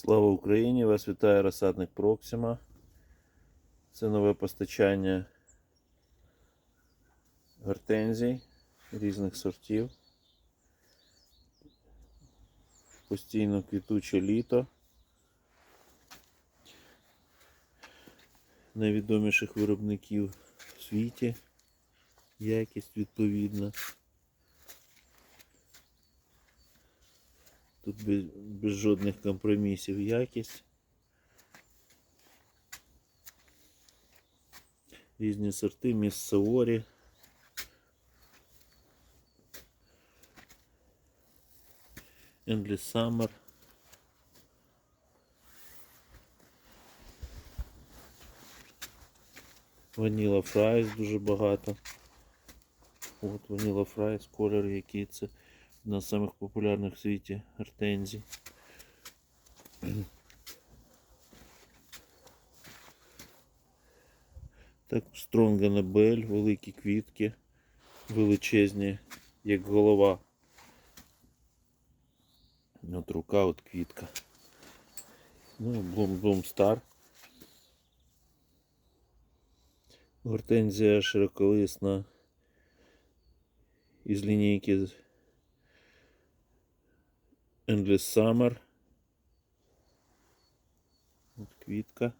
Слава Україні! Вас вітає розсадник Проксима. Це нове постачання гортензій різних сортів. Постійно квітуче літо. Найвідоміших виробників в світі. Якість відповідна. Тут без, без жодних компромісів якість. Різні сорти, міс Саворі. Endless Summer. Ваніла Фрайс дуже багато. От Ваніла Фрайс, колір який це одна з самих популярних в світі гортензій. Так, Стронга Нобель, великі квітки, величезні, як голова. От рука, от квітка. Ну, Блум Блум Стар. Гортензія широколисна із лінійки Endless Summer. От квітка.